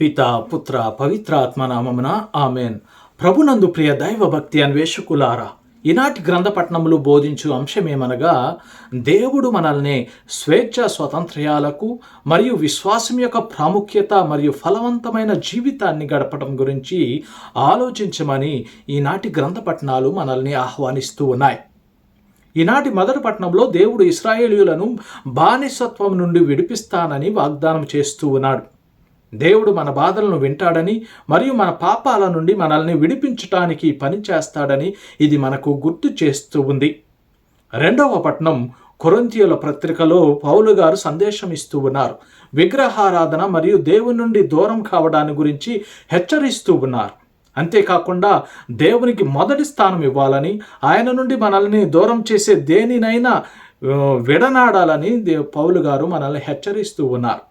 పిత పుత్ర పవిత్రాత్మ నామమున ఆమెన్. ప్రభునందు ప్రియ దైవ భక్తి అన్వేషకులారా ఈనాటి గ్రంథపట్నములు బోధించు అంశమేమనగా దేవుడు మనల్ని స్వేచ్ఛ స్వతంత్ర్యాలకు మరియు విశ్వాసం యొక్క ప్రాముఖ్యత మరియు ఫలవంతమైన జీవితాన్ని గడపడం గురించి ఆలోచించమని ఈనాటి గ్రంథపట్నాలు మనల్ని ఆహ్వానిస్తూ ఉన్నాయి. ఈనాటి మొదటి పట్టణంలో దేవుడు ఇస్రాయేలీయులను బానిసత్వం నుండి విడిపిస్తానని వాగ్దానం చేస్తూ ఉన్నాడు. దేవుడు మన బాధలను వింటాడని మరియు మన పాపాల నుండి మనల్ని విడిపించటానికి పని చేస్తాడని ఇది మనకు గుర్తు చేస్తూ ఉంది. రెండవ పట్నం కొరంతియుల పత్రికలో పౌలు గారు సందేశం ఇస్తూ ఉన్నారు. విగ్రహారాధన మరియు దేవుని నుండి దూరం కావడాన్ని గురించి హెచ్చరిస్తూ ఉన్నారు. అంతేకాకుండా దేవునికి మొదటి స్థానం ఇవ్వాలని ఆయన నుండి మనల్ని దూరం చేసే దేనినైనా విడనాడాలని దే పౌలు గారు మనల్ని హెచ్చరిస్తూ ఉన్నారు.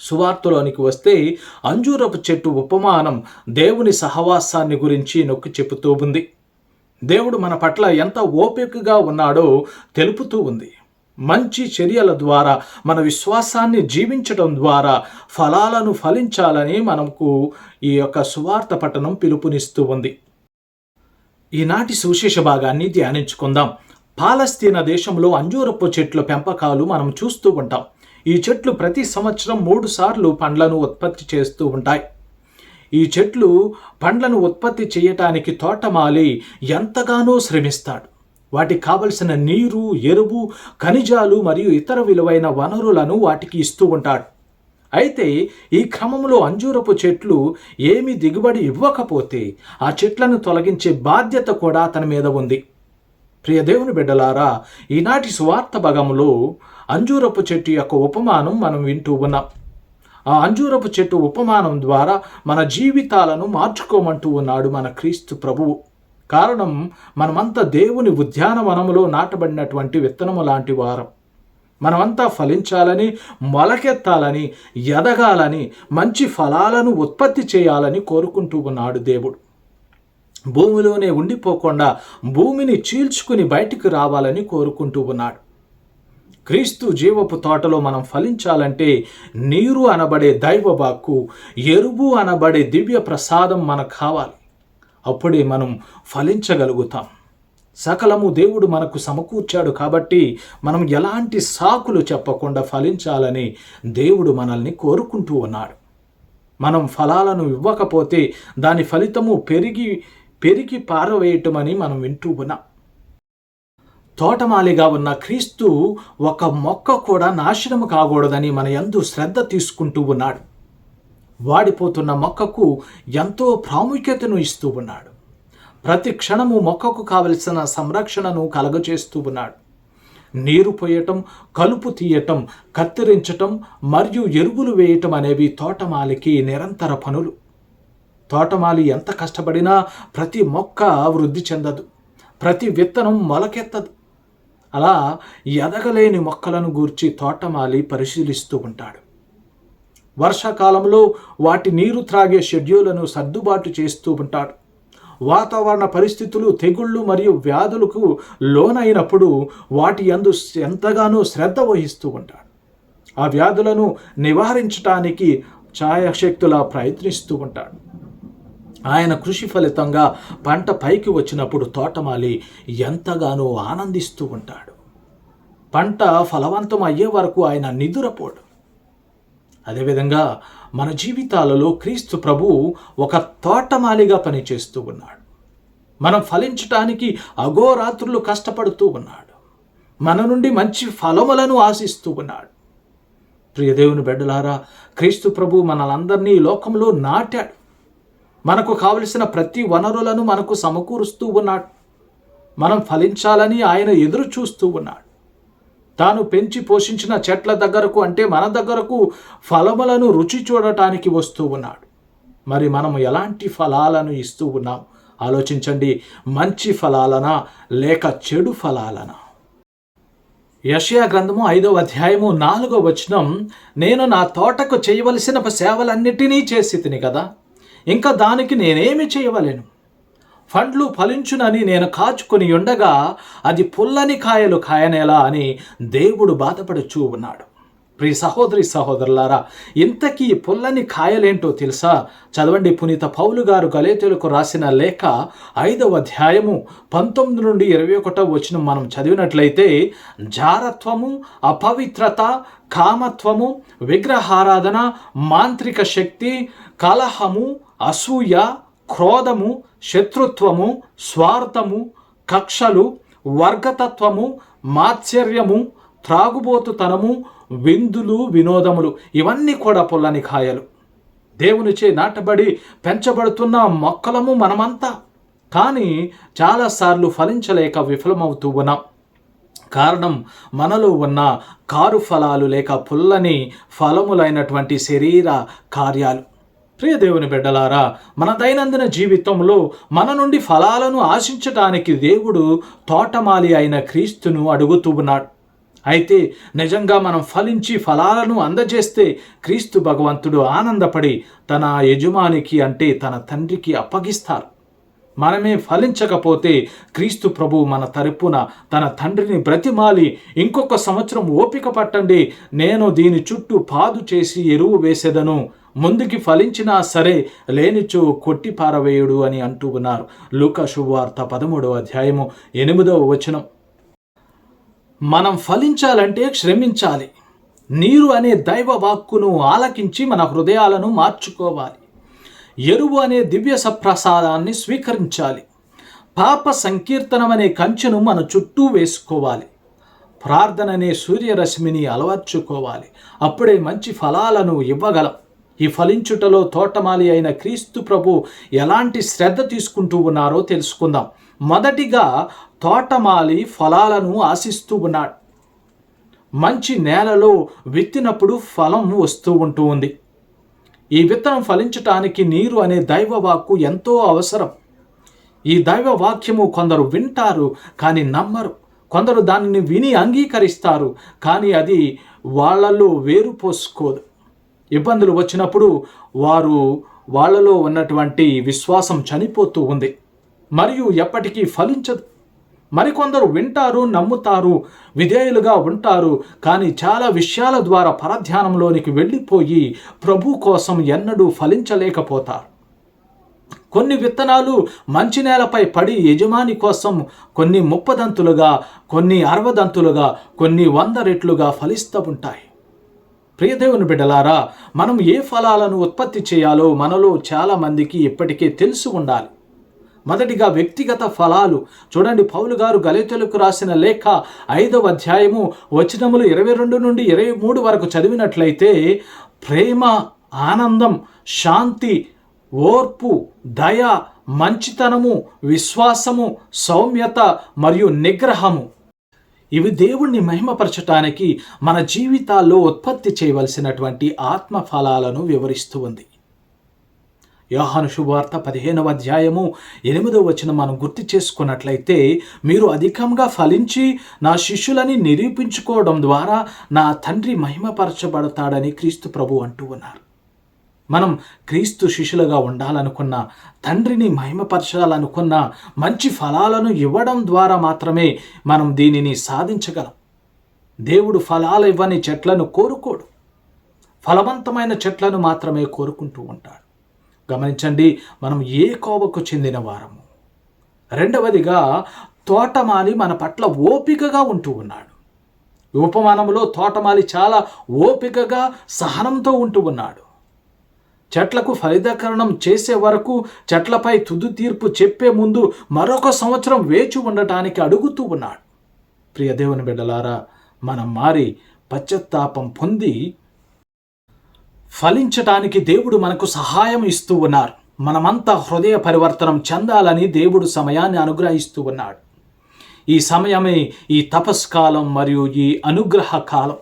సువార్తలోనికి వస్తే అంజూరపు చెట్టు ఉపమానం దేవుని సహవాసాన్ని గురించి నొక్కి చెబుతూ ఉంది. దేవుడు మన పట్ల ఎంత ఓపికగా ఉన్నాడో తెలుపుతూ ఉంది. మంచి చర్యల ద్వారా మన విశ్వాసాన్ని జీవించడం ద్వారా ఫలాలను ఫలించాలని మనకు ఈ యొక్క సువార్త పట్టణం పిలుపునిస్తూ ఉంది. ఈనాటి సువిశేష భాగాన్ని ధ్యానించుకుందాం. పాలస్తీనా దేశంలో అంజూరపు చెట్ల పెంపకాలు మనం చూస్తూ ఉంటాం. ఈ చెట్లు ప్రతి సంవత్సరం మూడు సార్లు పండ్లను ఉత్పత్తి చేస్తూ ఉంటాయి. ఈ చెట్లు పండ్లను ఉత్పత్తి చేయటానికి తోటమాలి ఎంతగానో శ్రమిస్తాడు. వాటికి కావలసిన నీరు ఎరువు ఖనిజాలు మరియు ఇతర విలువైన వనరులను వాటికి ఇస్తూ ఉంటాడు. అయితే ఈ క్రమంలో అంజూరపు చెట్లు ఏమి దిగుబడి ఇవ్వకపోతే ఆ చెట్లను తొలగించే బాధ్యత కూడా అతని మీద ఉంది. ప్రియదేవుని బిడ్డలారా ఈనాటి సువార్త భాగంలో అంజూరపు చెట్టు యొక్క ఉపమానం మనం వింటూ ఉన్నాం. ఆ అంజూరపు చెట్టు ఉపమానం ద్వారా మన జీవితాలను మార్చుకోమంటూ ఉన్నాడు మన క్రీస్తు ప్రభువు. కారణం మనమంతా దేవుని ఉద్యానవనములో నాటబడినటువంటి విత్తనము లాంటి వారం. మనమంతా ఫలించాలని మొలకెత్తాలని ఎదగాలని మంచి ఫలాలను ఉత్పత్తి చేయాలని కోరుకుంటూ ఉన్నాడు దేవుడు. భూమిలోనే ఉండిపోకుండా భూమిని చీల్చుకుని బయటికి రావాలని కోరుకుంటూ ఉన్నాడు. క్రీస్తు జీవపు తోటలో మనం ఫలించాలంటే నీరు అనబడే దైవబాక్కు ఎరువు అనబడే దివ్య ప్రసాదం మనకు కావాలి. అప్పుడే మనం ఫలించగలుగుతాం. సకలము దేవుడు మనకు సమకూర్చాడు కాబట్టి మనం ఎలాంటి సాకులు చెప్పకుండా ఫలించాలని దేవుడు మనల్ని కోరుకుంటూ ఉన్నాడు. మనం ఫలాలను ఇవ్వకపోతే దాని ఫలితము పెరిగి పెరిగి పారవేయటమని మనం వింటూ ఉన్నాం. తోటమాలిగా ఉన్న క్రీస్తు ఒక మొక్క కూడా నాశనము కాకూడదని మన ఎందు శ్రద్ధ తీసుకుంటూ ఉన్నాడు. వాడిపోతున్న మొక్కకు ఎంతో ప్రాముఖ్యతను ఇస్తూ ఉన్నాడు. ప్రతి క్షణము మొక్కకు కావలసిన సంరక్షణను కలగచేస్తూ ఉన్నాడు. నీరు పోయటం కలుపు తీయటం కత్తిరించటం మరియు ఎరువులు వేయటం అనేవి తోటమాలికి నిరంతర పనులు. తోటమాలి ఎంత కష్టపడినా ప్రతి మొక్క వృద్ధి చెందదు. ప్రతి విత్తనం మొలకెత్తదు. అలా ఎదగలేని మొక్కలను గూర్చి తోటమాలి పరిశీలిస్తూ ఉంటాడు. వర్షాకాలంలో వాటి నీరు త్రాగే షెడ్యూళ్ళను సర్దుబాటు చేస్తూ ఉంటాడు. వాతావరణ పరిస్థితులు తెగుళ్ళు మరియు వ్యాధులకు లోనైనప్పుడు వాటి యందు ఎంతగానో శ్రద్ధ వహిస్తూ ఉంటాడు. ఆ వ్యాధులను నివారించటానికి ఛాయాశక్తులా ప్రయత్నిస్తూ ఉంటాడు. ఆయన కృషి ఫలితంగా పంట పైకి వచ్చినప్పుడు తోటమాలి ఎంతగానో ఆనందిస్తూ ఉంటాడు. పంట ఫలవంతం అయ్యే వరకు ఆయన నిదురపోడు. అదేవిధంగా మన జీవితాలలో క్రీస్తు ప్రభు ఒక తోటమాలిగా పనిచేస్తూ ఉన్నాడు. మనం ఫలించటానికి అగోరాత్రులు కష్టపడుతూ ఉన్నాడు. మన నుండి మంచి ఫలములను ఆశిస్తూ ఉన్నాడు. ప్రియదేవుని బిడ్డలారా క్రీస్తు ప్రభు మనలందరినీ లోకంలో నాటాడు. మనకు కావలసిన ప్రతి వనరులను మనకు సమకూరుస్తూ ఉన్నాడు. మనం ఫలించాలని ఆయన ఎదురు చూస్తూ ఉన్నాడు. తాను పెంచి పోషించిన చెట్ల దగ్గరకు అంటే మన దగ్గరకు ఫలములను రుచి చూడటానికి వస్తూ ఉన్నాడు. మరి మనం ఎలాంటి ఫలాలను ఇస్తూ ఉన్నాం? ఆలోచించండి. మంచి ఫలాలనా? లేక చెడు ఫలాలనా? యషయా గ్రంథము ఐదవ అధ్యాయము నాలుగో వచనం నేను నా తోటకు చేయవలసిన సేవలన్నిటినీ చేసి తిని కదా? ఇంకా దానికి నేనేమి చేయవలేను? పండ్లు ఫలించునని నేను కాచుకొని ఉండగా అది పుల్లని కాయలు కాయనేలా అని దేవుడు బాధపడుచూ ఉన్నాడు. ప్రియ సహోదరి సహోదరులారా ఇంతకీ పుల్లని కాయలేంటో తెలుసా? చదవండి. పునీత పౌలు గారు గలేతులకు రాసిన లేఖ ఐదవ అధ్యాయము పంతొమ్మిది నుండి ఇరవై ఒకటో వచ్చిన మనం చదివినట్లయితే జారత్వము అపవిత్రత కామత్వము విగ్రహారాధన మాంత్రిక శక్తి కలహము అసూయ క్రోధము శత్రుత్వము స్వార్థము కక్షలు వర్గతత్వము మాత్సర్యము త్రాగుబోతుతనము విందులు వినోదములు. ఇవన్నీ కూడా పుల్లని కాయలు దేవునిచే నాటబడి పెంచబడుతున్న మొక్కలము మనమంతా. కానీ చాలాసార్లు ఫలించలేక విఫలమవుతూ ఉన్నాం. కారణం మనలో ఉన్న కారు ఫలాలు లేక పుల్లని ఫలములైనటువంటి శరీర కార్యాలు. ప్రియ దేవుని బిడ్డలారా మన దైనందిన జీవితంలో మన నుండి ఫలాలను ఆశించటానికి దేవుడు తోటమాలి అయిన క్రీస్తును అడుగుతూ ఉన్నాడు. అయితే నిజంగా మనం ఫలించి ఫలాలను అందజేస్తే క్రీస్తు భగవంతుడు ఆనందపడి తన యజమానికి అంటే తన తండ్రికి అప్పగిస్తారు. మనమే ఫలించకపోతే క్రీస్తు ప్రభు మన తరపున తన తండ్రిని బ్రతిమాలి ఇంకొక సంవత్సరం ఓపిక పట్టండి నేను దీని చుట్టూ పాదు చేసి ఎరువు వేసేదను. ముందుకి ఫలించినా సరే లేనిచో కొట్టి పారవేయుడు అని అంటూ ఉన్నారు. లూక శుభవార్త పదమూడవ అధ్యాయము ఎనిమిదవ వచనం. మనం ఫలించాలంటే శ్రమించాలి నీరు అనే దైవ వాక్కును ఆలకించి మన హృదయాలను మార్చుకోవాలి. ఎరువు అనే దివ్య సప్రసాదాన్ని స్వీకరించాలి. పాప సంకీర్తనం అనే కంచెను మన చుట్టూ వేసుకోవాలి. ప్రార్థన అనే సూర్యరశ్మిని అలవర్చుకోవాలి. అప్పుడే మంచి ఫలాలను ఇవ్వగలం. ఈ ఫలించుటలో తోటమాలి అయిన క్రీస్తు ప్రభు ఎలాంటి శ్రద్ధ తీసుకుంటూ ఉన్నారో తెలుసుకుందాం. మొదటిగా తోటమాలి ఫలాలను ఆశిస్తూ ఉన్నాడు. మంచి నేలలో విత్తినప్పుడు ఫలం వస్తూ ఉంటూ ఉంది. ఈ విత్తనం ఫలించటానికి నీరు అనే దైవ వాక్కు ఎంతో అవసరం. ఈ దైవ వాక్యము కొందరు వింటారు కానీ నమ్మరు. కొందరు దానిని విని అంగీకరిస్తారు కానీ అది వాళ్ళలో వేరు పోసుకోదు. ఇబ్బందులు వచ్చినప్పుడు వారు వాళ్ళలో ఉన్నటువంటి విశ్వాసం చనిపోతూ ఉంది. మరియు ఎప్పటికీ ఫలించదు. మరికొందరు వింటారు నమ్ముతారు విధేయులుగా ఉంటారు కానీ చాలా విషయాల ద్వారా పరధ్యానంలోనికి వెళ్ళిపోయి ప్రభు కోసం ఎన్నడూ ఫలించలేకపోతారు. కొన్ని విత్తనాలు మంచి నేలపై పడి యజమాని కోసం కొన్ని ముప్పదంతులుగా కొన్ని అరవదంతులుగా కొన్ని వంద రెట్లుగా ఫలిస్తూ ఉంటాయి. ప్రియదేవుని బిడ్డలారా మనం ఏ ఫలాలను ఉత్పత్తి చేయాలో మనలో చాలామందికి ఇప్పటికే తెలిసి ఉండాలి. మొదటిగా వ్యక్తిగత ఫలాలు. చూడండి పౌలు గారు గలితులకు రాసిన లేఖ ఐదవ అధ్యాయము వచనములు ఇరవై రెండు నుండి ఇరవై మూడు వరకు చదివినట్లయితే ప్రేమ ఆనందం శాంతి ఓర్పు దయ మంచితనము విశ్వాసము సౌమ్యత మరియు నిగ్రహము. ఇవి దేవుణ్ణి మహిమపరచటానికి మన జీవితాల్లో ఉత్పత్తి చేయవలసినటువంటి ఆత్మ ఫలాలను వివరిస్తూ ఉంది. యోహాను శుభవార్త పదిహేనవ అధ్యాయము ఎనిమిదవ వచనం మనం గుర్తు చేసుకున్నట్లయితే మీరు అధికంగా ఫలించి నా శిష్యులని నిరూపించుకోవడం ద్వారా నా తండ్రి మహిమపరచబడతాడని క్రీస్తు ప్రభు అంటూ ఉన్నారు. మనం క్రీస్తు శిష్యులుగా ఉండాలనుకున్న తండ్రిని మహిమపరచాలనుకున్న మంచి ఫలాలను ఇవ్వడం ద్వారా మాత్రమే మనం దీనిని సాధించగలం. దేవుడు ఫలాలు ఇవ్వని చెట్లను కోరుకోడు. ఫలవంతమైన చెట్లను మాత్రమే కోరుకుంటూ ఉంటాడు. గమనించండి మనం ఏ కోవకు చెందిన వారము? రెండవదిగా తోటమాలి మన పట్ల ఓపికగా ఉంటూ ఉన్నాడు. ఉపమానంలో తోటమాలి చాలా ఓపికగా సహనంతో ఉంటూ ఉన్నాడు. చెట్లకు ఫలితకరణం చేసే వరకు చెట్లపై తుది తీర్పు చెప్పే ముందు మరొక సంవత్సరం వేచి ఉండటానికి అడుగుతూ ఉన్నాడు. ప్రియ దేవుని బిడ్డలారా మనం మారి పశ్చత్తాపం పొంది ఫలించటానికి దేవుడు మనకు సహాయం ఇస్తూ ఉన్నారు. మనమంతా హృదయ పరివర్తనం చెందాలని దేవుడు సమయాన్ని అనుగ్రహిస్తూ ఉన్నాడు. ఈ సమయమే ఈ తపస్కాలం మరియు ఈ అనుగ్రహ కాలం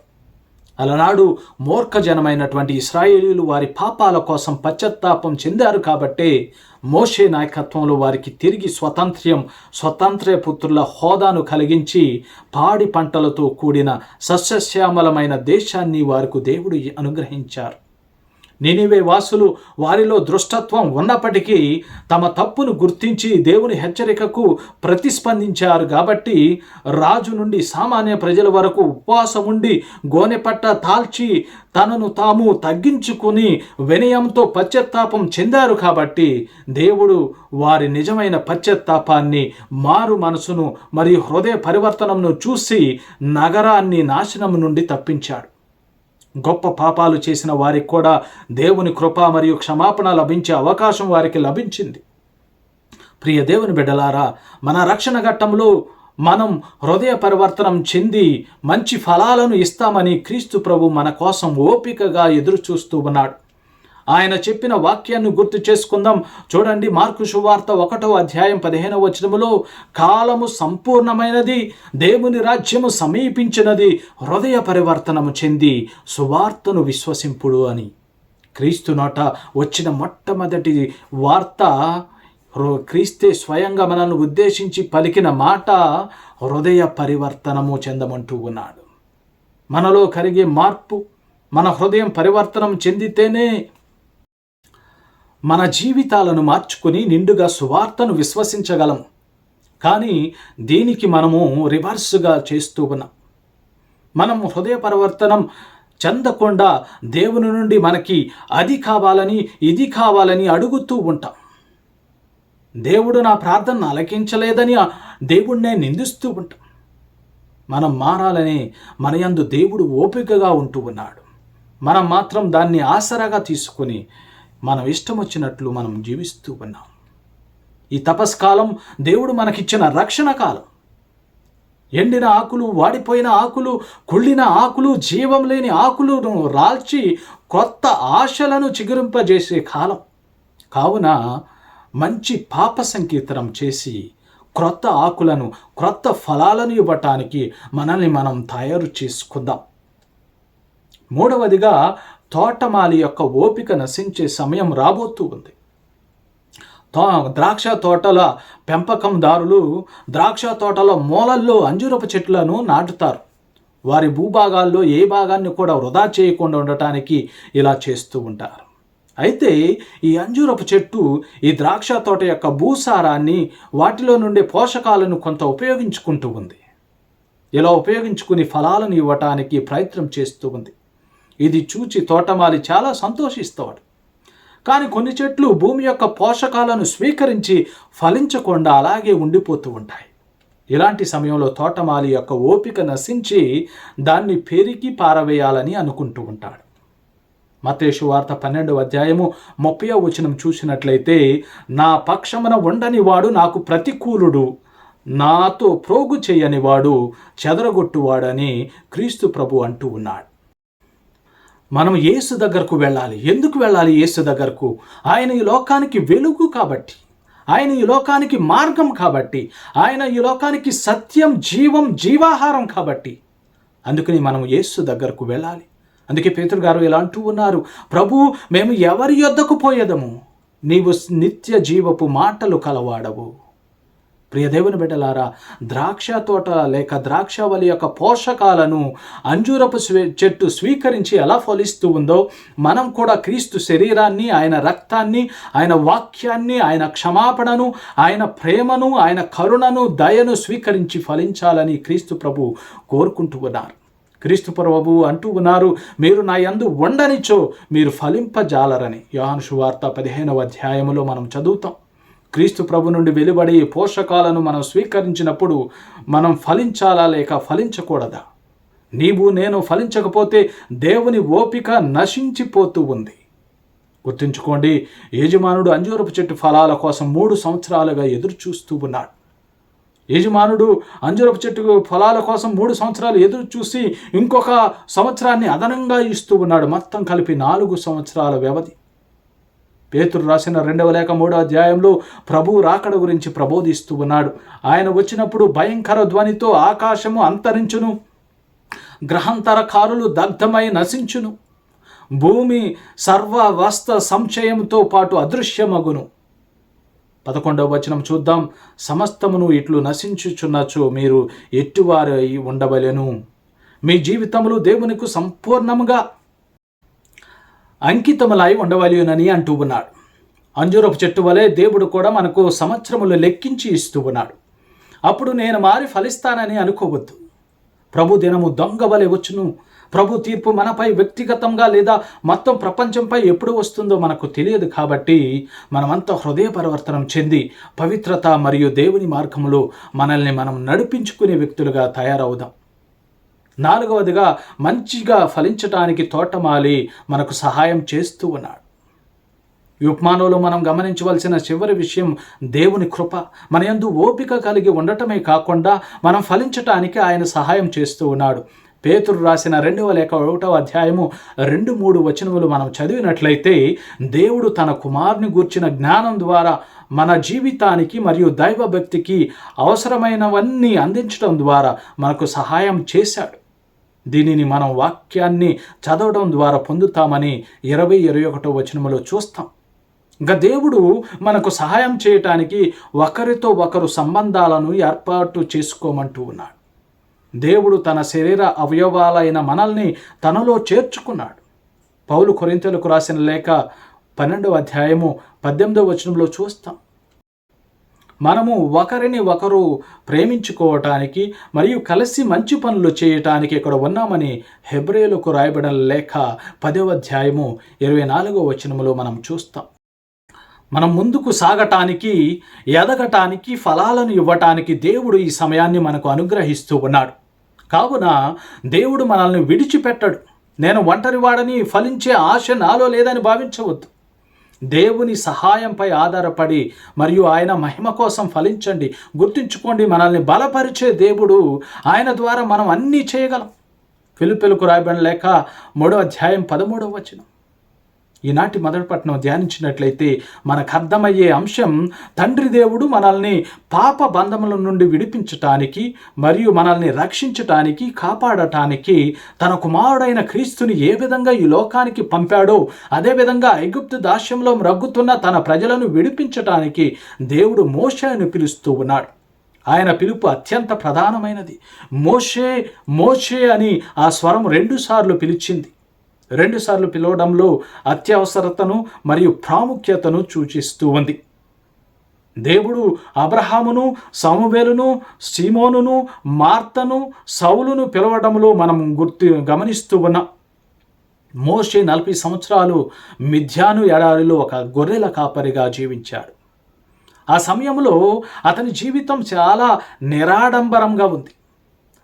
అలనాడు మూర్ఖజనమైనటువంటి ఇస్రాయేలీలు వారి పాపాల కోసం పశ్చత్తాపం చెందారు కాబట్టే మోషే నాయకత్వంలో వారికి తిరిగి స్వతంత్ర్యం స్వతంత్రపుత్రుల హోదాను కలిగించి పాడి పంటలతో కూడిన సస్యశ్యామలమైన దేశాన్ని వారికి దేవుడు అనుగ్రహించారు. నినివే వాసులు వారిలో దృష్టత్వం ఉన్నప్పటికీ తమ తప్పును గుర్తించి దేవుని హెచ్చరికకు ప్రతిస్పందించారు కాబట్టి రాజు నుండి సామాన్య ప్రజల వరకు ఉపవాసం ఉండి గోనెపట్ట తాల్చి తనను తాము తగ్గించుకుని వినయంతో పశ్చాత్తాపం చెందారు కాబట్టి దేవుడు వారి నిజమైన పశ్చాత్తాపాన్ని మారు మనసును మరియు హృదయ పరివర్తనమును చూసి నగరాన్ని నాశనం నుండి తప్పించాడు. గొప్ప పాపాలు చేసిన వారికి కూడా దేవుని కృప మరియు క్షమాపణ లభించే అవకాశం వారికి లభించింది. ప్రియ దేవుని బిడ్డలారా మన రక్షణ ఘట్టంలో మనం హృదయ పరివర్తనం చెంది మంచి ఫలాలను ఇస్తామని క్రీస్తు ప్రభు మన కోసం ఓపికగా ఎదురు చూస్తూ ఉన్నాడు. ఆయన చెప్పిన వాక్యాన్ని గుర్తు చేసుకుందాం. చూడండి మార్కు శువార్త ఒకటో అధ్యాయం పదిహేనవ వచనములో కాలము సంపూర్ణమైనది దేవుని రాజ్యము సమీపించినది హృదయ పరివర్తనము చెంది సువార్తను విశ్వసింపుడు అని. క్రీస్తు నోట వచ్చిన మొట్టమొదటి వార్త క్రీస్తే స్వయంగా మనల్ని ఉద్దేశించి పలికిన మాట హృదయ పరివర్తనము చెందమంటూ ఉన్నాడు. మనలో కలిగే మార్పు మన హృదయం పరివర్తనం చెందితేనే మన జీవితాలను మార్చుకుని నిండుగా సువార్తను విశ్వసించగలం. కానీ దీనికి మనము రివర్స్గా చేస్తూ ఉన్నాం. మనం హృదయ పరివర్తనం చెందకుండా దేవుని నుండి మనకి అది కావాలని ఇది కావాలని అడుగుతూ ఉంటాం. దేవుడు నా ప్రార్థన అలకించలేదని ఆ దేవుణ్ణే నిందిస్తూ ఉంటాం. మనం మారాలని మన యందు దేవుడు ఓపికగా ఉంటూ ఉన్నాడు. మనం మాత్రం దాన్ని ఆసరాగా తీసుకుని మనం ఇష్టం వచ్చినట్లు మనం జీవిస్తూ ఉన్నాం. ఈ తపస్కాలం దేవుడు మనకిచ్చిన రక్షణ కాలం. ఎండిన ఆకులు వాడిపోయిన ఆకులు కుళ్ళిన ఆకులు జీవం లేని ఆకులను రాల్చి కొత్త ఆశలను చిగురింపజేసే కాలం. కావున మంచి పాప సంకీర్తనం చేసి క్రొత్త ఆకులను క్రొత్త ఫలాలను ఇవ్వటానికి మనల్ని మనం తయారు చేసుకుందాం. మూడవదిగా తోటమాలి యొక్క ఓపిక నశించే సమయం రాబోతూ ఉంది. తో ద్రాక్ష తోటల పెంపకందారులు ద్రాక్ష తోటల మూలల్లో అంజూరపు చెట్లను నాటుతారు. వారి భూభాగాల్లో ఏ భాగాన్ని కూడా వృధా చేయకుండా ఉండటానికి ఇలా చేస్తూ ఉంటారు. అయితే ఈ అంజూరపు చెట్టు ఈ ద్రాక్ష తోట యొక్క భూసారాన్ని వాటిలో నుండే పోషకాలను కొంత ఉపయోగించుకుంటూ ఉంది. ఇలా ఉపయోగించుకుని ఫలాలను ఇవ్వటానికి ప్రయత్నం చేస్తూ ఉంది. ఇది చూచి తోటమాలి చాలా సంతోషిస్తాడు కానీ కొన్ని చెట్లు భూమి యొక్క పోషకాలను స్వీకరించి ఫలించకుండా అలాగే ఉండిపోతూ ఉంటాయి. ఇలాంటి సమయంలో తోటమాలి యొక్క ఓపిక నశించి దాన్ని పెరిగి పారవేయాలని అనుకుంటూ ఉంటాడు. మతేషు వార్త పన్నెండవ అధ్యాయము ముప్పై వచనం చూసినట్లయితే నా పక్షమున ఉండని వాడు నాకు ప్రతికూలుడు నాతో ప్రోగు చేయని వాడు చెదరగొట్టువాడని క్రీస్తు ప్రభు అంటూ ఉన్నాడు. మనం యేసు దగ్గరకు వెళ్ళాలి. ఎందుకు వెళ్ళాలి యేసు దగ్గరకు? ఆయన ఈ లోకానికి వెలుగు కాబట్టి. ఆయన ఈ లోకానికి మార్గం కాబట్టి. ఆయన ఈ లోకానికి సత్యం జీవం జీవాహారం కాబట్టి. అందుకని మనం యేసు దగ్గరకు వెళ్ళాలి. అందుకే పేతురు గారు ఇలా అంటూ ఉన్నారు. ప్రభు మేము ఎవరి యొద్దకు పోయేదము? నీవు నిత్య జీవపు మాటలు కలవాడవు. ప్రియ దేవుని బిడ్డలారా ద్రాక్ష తోట లేక ద్రాక్షవలి యొక్క పోషకాలను అంజూరపు చెట్టు స్వీకరించి ఎలా ఫలిస్తూ ఉందో మనం కూడా క్రీస్తు శరీరాన్ని ఆయన రక్తాన్ని ఆయన వాక్యాన్ని ఆయన క్షమాపణను ఆయన ప్రేమను ఆయన కరుణను దయను స్వీకరించి ఫలించాలని క్రీస్తు ప్రభు కోరుకుంటూ ఉన్నారు. క్రీస్తు ప్రభు అంటూ ఉన్నారు మీరు నా యందు ఉండనిచో మీరు ఫలింపజాలరని. యోహాను వార్త పదిహేనవ అధ్యాయములో మనం చదువుతాం. క్రీస్తు ప్రభు నుండి వెలువడే ఈ పోషకాలను మనం స్వీకరించినప్పుడు మనం ఫలించాలా లేక ఫలించకూడదా? నీవు నేను ఫలించకపోతే దేవుని ఓపిక నశించిపోతూ ఉంది. గుర్తుంచుకోండి యజమానుడు అంజూరపు చెట్టు ఫలాల కోసం మూడు సంవత్సరాలుగా ఎదురు చూస్తూ ఉన్నాడు. యజమానుడు అంజూరపు చెట్టు ఫలాల కోసం మూడు సంవత్సరాలు ఎదురు చూసి ఇంకొక సంవత్సరాన్ని అదనంగా ఇస్తూ ఉన్నాడు. మొత్తం కలిపి నాలుగు సంవత్సరాల వ్యవధి. పేతురు రాసిన రెండవ లేఖ మూడో అధ్యాయంలో ప్రభు రాకడ గురించి ప్రబోధిస్తూ ఉన్నాడు. ఆయన వచ్చినప్పుడు భయంకర ధ్వనితో ఆకాశము అంతరించును గ్రహాంతరకారులు దగ్ధమై నశించును భూమి సర్వ వస్త సంశయంతో పాటు అదృశ్యమగును. పదకొండవ వచనం చూద్దాం. సమస్తమును ఇట్లు నశించుచున్నచో మీరు ఎట్టువారు అయి ఉండవలెను. మీ జీవితములు దేవునికి సంపూర్ణముగా అంకితములై ఉండవలయునని అంటూ ఉన్నాడు. అంజూరపు చెట్టు వలె దేవుడు కూడా మనకు సంవత్సరములు లెక్కించి ఇస్తూ ఉన్నాడు. అప్పుడు నేను మారి ఫలిస్తానని అనుకోవద్దు. ప్రభు దినము దొంగ వలె వచ్చును. ప్రభు తీర్పు మనపై వ్యక్తిగతంగా లేదా మొత్తం ప్రపంచంపై ఎప్పుడు వస్తుందో మనకు తెలియదు కాబట్టి మనమంతా హృదయ పరివర్తనం చెంది పవిత్రత మరియు దేవుని మార్గంలో మనల్ని మనం నడిపించుకునే వ్యక్తులుగా తయారవుదాం. నాలుగవదిగా మంచిగా ఫలించటానికి తోటమాలి మనకు సహాయం చేస్తూ ఉన్నాడు. ఈ ఉపమానంలో మనం గమనించవలసిన చివరి విషయం దేవుని కృప. మన యందు ఓపిక కలిగి ఉండటమే కాకుండా మనం ఫలించటానికి ఆయన సహాయం చేస్తూ ఉన్నాడు. పేతురు రాసిన రెండవ లేక ఒకటవ అధ్యాయము రెండు మూడు వచనములు మనం చదివినట్లయితే దేవుడు తన కుమారుని గూర్చిన జ్ఞానం ద్వారా మన జీవితానికి మరియు దైవభక్తికి అవసరమైనవన్నీ అందించడం ద్వారా మనకు సహాయం చేశాడు. దీనిని మనం వాక్యాన్ని చదవడం ద్వారా పొందుతామని ఇరవై ఇరవై ఒకటో వచనములో చూస్తాం. ఇంకా దేవుడు మనకు సహాయం చేయటానికి ఒకరితో ఒకరు సంబంధాలను ఏర్పాటు చేసుకోమంటూ ఉన్నాడు. దేవుడు తన శరీర అవయవాలైన మనల్ని తనలో చేర్చుకున్నాడు. పౌలు కొరింతలకు రాసిన లేఖ పన్నెండవ అధ్యాయము పద్దెనిమిదవ వచనంలో చూస్తాం. మనము ఒకరిని ఒకరు ప్రేమించుకోవటానికి మరియు కలిసి మంచి పనులు చేయటానికి ఇక్కడ ఉన్నామని హెబ్రేలకు రాయబడిన లేఖ పదవ అధ్యాయము ఇరవై నాలుగో వచనములో మనం చూస్తాం. మనం ముందుకు సాగటానికి ఎదగటానికి ఫలాలను ఇవ్వటానికి దేవుడు ఈ సమయాన్ని మనకు అనుగ్రహిస్తూ ఉన్నాడు. కావున దేవుడు మనల్ని విడిచిపెట్టడు. నేను ఒంటరివాడని ఫలించే ఆశ నాలో లేదని భావించవద్దు. దేవుని సహాయంపై ఆధారపడి మరియు ఆయన మహిమ కోసం ఫలించండి. గుర్తుంచుకోండి మనల్ని బలపరిచే దేవుడు ఆయన ద్వారా మనం అన్నీ చేయగలం. పిలుపెలుకు రాయబడిన లేక మూడో అధ్యాయం పదమూడవ వచనం. ఈనాటి మొదటి పట్టణం ధ్యానించినట్లయితే మనకు అర్థమయ్యే అంశం తండ్రి దేవుడు మనల్ని పాప బంధముల నుండి విడిపించటానికి మరియు మనల్ని రక్షించటానికి కాపాడటానికి తన కుమారుడైన క్రీస్తుని ఏ విధంగా ఈ లోకానికి పంపాడో అదేవిధంగా ఐగుప్తు దాస్యంలో రగ్గుతున్న తన ప్రజలను విడిపించటానికి దేవుడు మోషను పిలుస్తూ ఉన్నాడు. ఆయన పిలుపు అత్యంత ప్రధానమైనది. మోషే మోషే అని ఆ స్వరం రెండుసార్లు పిలిచింది. రెండుసార్లు పిలవడంలో అత్యవసరతను మరియు ప్రాముఖ్యతను సూచిస్తూ ఉంది. దేవుడు అబ్రహామును సామువేలును సీమోనును మార్తను సౌలును పిలవడంలో మనం గుర్తు గమనిస్తూ ఉన్నాం. మోషే నలభై సంవత్సరాలు మిథ్యాను ఎడారిలో ఒక గొర్రెల కాపరిగా జీవించాడు. ఆ సమయంలో అతని జీవితం చాలా నిరాడంబరంగా ఉంది.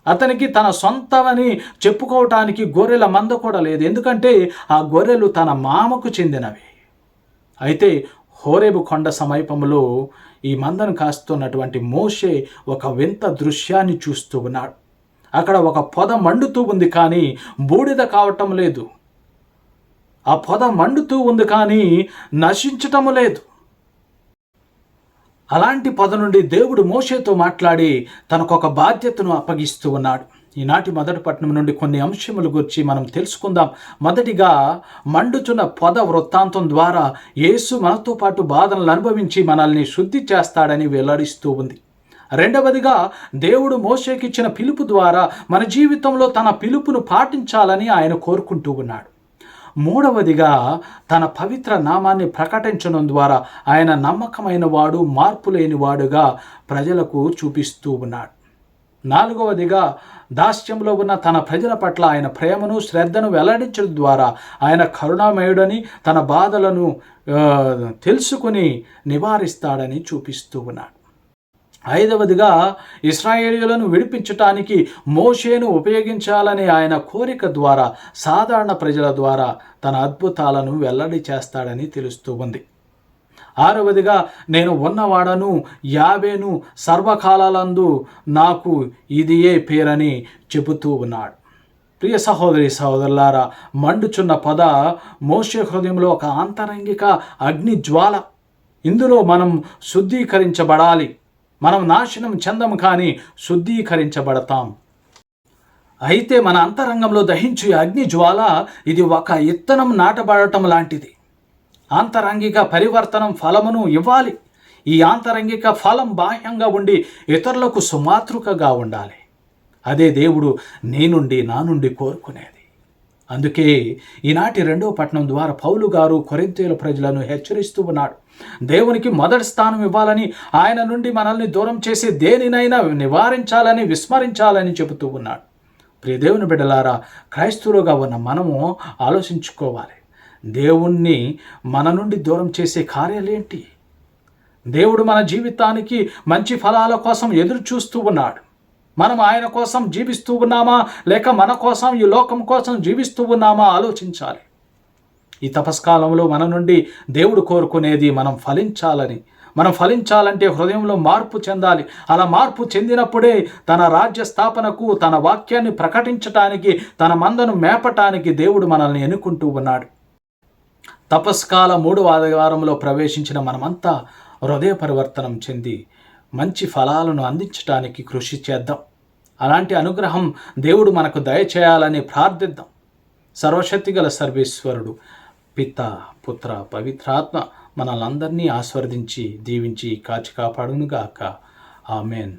అతనికి తన సొంతమని చెప్పుకోవటానికి గొర్రెల మంద కూడా లేదు. ఎందుకంటే ఆ గొర్రెలు తన మామకు చెందినవి. అయితే హోరేబు కొండ సమీపంలో ఈ మందను కాస్తున్నటువంటి మోషే ఒక వింత దృశ్యాన్ని చూస్తూ ఉన్నాడు. అక్కడ ఒక పొద మండుతూ ఉంది కానీ బూడిద కావటం లేదు. ఆ పొద మండుతూ ఉంది కానీ నశించటము లేదు. అలాంటి పద నుండి దేవుడు మోషేతో మాట్లాడి తనకొక బాధ్యతను అప్పగిస్తూ ఉన్నాడు. ఈనాటి మొదటి పట్టణం నుండి కొన్ని అంశముల గురించి మనం తెలుసుకుందాం. మొదటిగా మండుచున్న పొద వృత్తాంతం ద్వారా యేసు మనతో పాటు బాధలను అనుభవించి మనల్ని శుద్ధి చేస్తాడని వెల్లడిస్తూ ఉంది. రెండవదిగా దేవుడు మోషేకిచ్చిన పిలుపు ద్వారా మన జీవితంలో తన పిలుపును పాటించాలని ఆయన కోరుకుంటూ ఉన్నాడు. మూడవదిగా తన పవిత్ర నామాన్ని ప్రకటించడం ద్వారా ఆయన నమ్మకమైన వాడు మార్పు లేని వాడుగా ప్రజలకు చూపిస్తూ ఉన్నాడు. నాలుగవదిగా దాస్యంలో ఉన్న తన ప్రజల పట్ల ఆయన ప్రేమను శ్రద్ధను వెల్లడించడం ద్వారా ఆయన కరుణామయుడని తన బాధలను తెలుసుకుని నివారిస్తాడని చూపిస్తూ ఉన్నాడు. ఐదవదిగా ఇస్రాయేలీలను విడిపించటానికి మోషేను ఉపయోగించాలనే ఆయన కోరిక ద్వారా సాధారణ ప్రజల ద్వారా తన అద్భుతాలను వెల్లడి చేస్తాడని తెలుస్తూ ఉంది. ఆరవదిగా నేను ఉన్నవాడను యావేను సర్వకాలాలందు నాకు ఇదియే పేరని చెబుతూ ఉన్నాడు. ప్రియ సహోదరి సహోదరులారా మండుచున్న పద మోషే హృదయంలో ఒక ఆంతరంగిక అగ్ని జ్వాల ఇందులో మనం శుద్ధీకరించబడాలి. మనం నాశనం చెందము కానీ శుద్ధీకరించబడతాం. అయితే మన అంతరంగంలో దహించు అగ్ని జ్వాల ఇది ఒక ఇత్తనం నాటబడటం లాంటిది. ఆంతరంగిక పరివర్తనం ఫలమును ఇవ్వాలి. ఈ ఆంతరంగిక ఫలం బాహ్యంగా ఉండి ఇతరులకు సుమాతృకగా ఉండాలి. అదే దేవుడు నీ నుండి నా నుండి కోరుకునేది. అందుకే ఈనాటి రెండవ పట్టణం ద్వారా పౌలు గారు కొరింతీయుల ప్రజలను హెచ్చరిస్తూ ఉన్నాడు. దేవునికి మొదటి స్థానం ఇవ్వాలని ఆయన నుండి మనల్ని దూరం చేసి దేనినైనా నివారించాలని విస్మరించాలని చెబుతూ ఉన్నాడు. ప్రియ దేవుని బిడ్డలారా క్రైస్తవులుగా ఉన్న మనము ఆలోచించుకోవాలి. దేవుణ్ణి మన నుండి దూరం చేసే కార్యాలేంటి దేవుడు మన జీవితానికి మంచి ఫలాల కోసం ఎదురు చూస్తూ ఉన్నాడు. మనం ఆయన కోసం జీవిస్తూ ఉన్నామా? లేక మన కోసం ఈ లోకం కోసం జీవిస్తూ ఉన్నామా? ఆలోచించాలి. ఈ తపస్కాలంలో మన నుండి దేవుడు కోరుకునేది మనం ఫలించాలని మనం ఫలించాలంటే హృదయంలో మార్పు చెందాలి. అలా మార్పు చెందినప్పుడే తన రాజ్య స్థాపనకు తన వాక్యాన్ని ప్రకటించటానికి తన మందను మేపటానికి దేవుడు మనల్ని ఎన్నుకుంటూ ఉన్నాడు. తపస్కాల మూడు ఆదివారంలో ప్రవేశించిన మనమంతా హృదయ పరివర్తనం చెంది మంచి ఫలాలను అందించడానికి కృషి చేద్దాం. అలాంటి అనుగ్రహం దేవుడు మనకు దయచేయాలని ప్రార్థిద్దాం. సర్వశక్తిగల సర్వేశ్వరుడు పిత పుత్ర పవిత్రాత్మ మనలందరినీ ఆస్వర్దించి దీవించి కాచి కాపాడునుగాక. ఆమెన్.